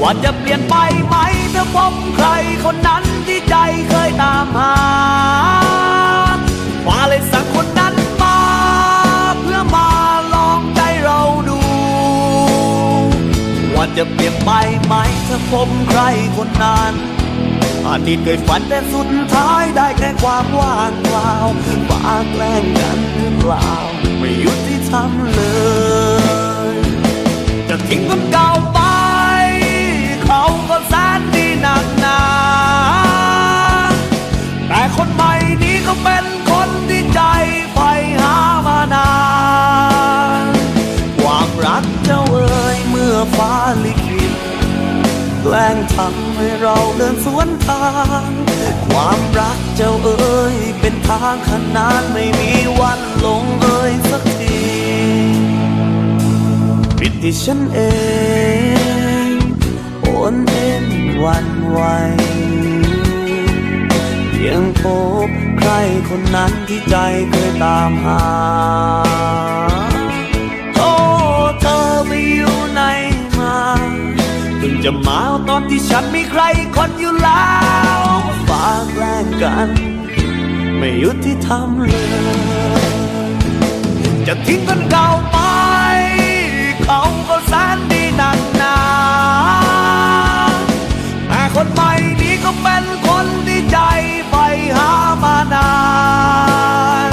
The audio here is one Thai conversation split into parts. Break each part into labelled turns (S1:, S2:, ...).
S1: ว่าจะเปลี่ยนไปไหมถ้าพบใครคนนั้นที่ใจเคยตามหาฟ้าเลยสั่งคนนั้นมาเพื่อมาลองใจเราดู ว่าจะเปลี่ยนไปไหมถ้าพบใครคนนั้นอดีตเคยฝันแต่สุดท้ายได้แค่ความว่างเปล่าฟ้าแกล้งกันหรือเปล่าไม่ยุติธรรมเลย จะทิ้งคนเก่า แกล้งทำให้เราเดินสวนทาง ความรักเจ้าเอ๋ยเป็นทางขนานไม่มีวันลงเอ่ยสักทีผิดที่ฉันเองโอนเอ็นวันไหวเพียงพบใครคนนั้นที่ใจเคยตามหาโอ้เธอไปอยู่ไหนมาเพิ่งจะมา อนที่ฉันมีใครคนอยู่แล้วฟ้าแกล้งกัน ไม่ยุติธรรมเลย จะทิ้งคนเก่าไป เขาก็แสนดีนักหนาแต่คนใหม่นี้ก็เป็นคนที่ใจใฝ่หามานาน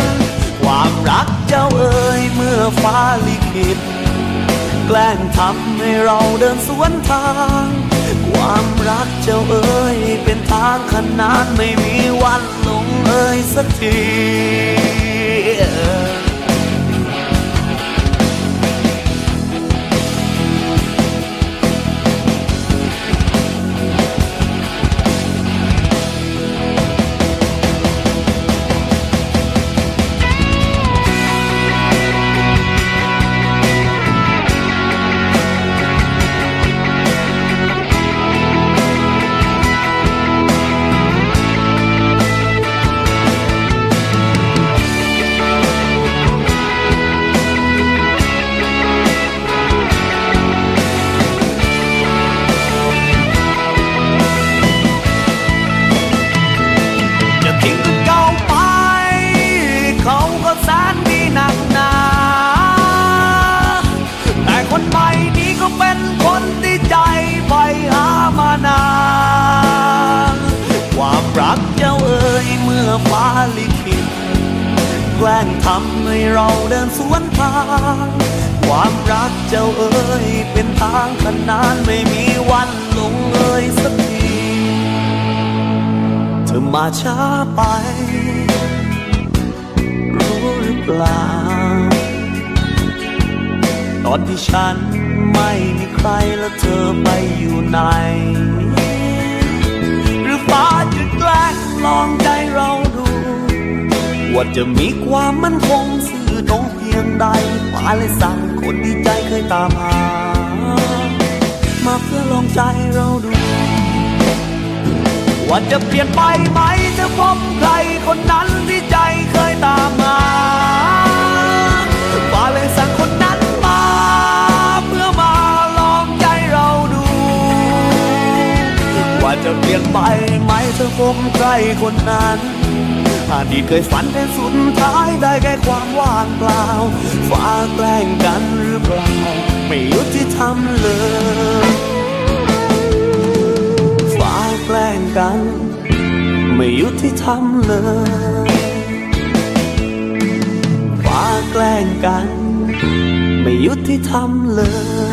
S1: ความรักเจ้าเอ๋ยเมื่อฟ้าลิขิตแกล้งทำให้เราเดินสวนทาง ความรักเจ้าเอ๋ยเป็นทางขนานไม่มีวันลงเอ่ยสักที เขาก็แสนดีหนักหนา แต่คนใหม่นี้ก็เป็นคนที่ใจใฝ่หามานานความรักเจ้าเอ๋ยเมื่อฟ้าลิขิตแกล้งทำให้เราเดินสวนทาง ความรักเจ้าเอ๋ยเป็นทางขนานไม่มีวันลงเอ่ยสักที เธอมาช้าไป อนที่ฉันไม่มีใครแล้วเธอไปอยู่ไหน หรือฟ้าจะแกล้งลองใจเราดู ว่าจะมีความมั่นคงสื่อตรงเพียงใดฟ้าเลยสั่งคนที่ใจเคยตามหา มาเพื่อลองใจเราดู ว่าจะเปลี่ยนไปไหมถ้าพบใครคน จะเปลี่ยนไปไหมถ้าพบใครคนนั้นอดีตเคยฝันแต่สุดท้ายได้แค่ความว่างเปล่าฟ้าแกล้งกันหรือเปล่า ไม่ยุติธรรมเลยฟ้าแกล้งกัน ไม่ยุติธรรมเลยฟ้าแกล้งกัน ไม่ยุติธรรมเลย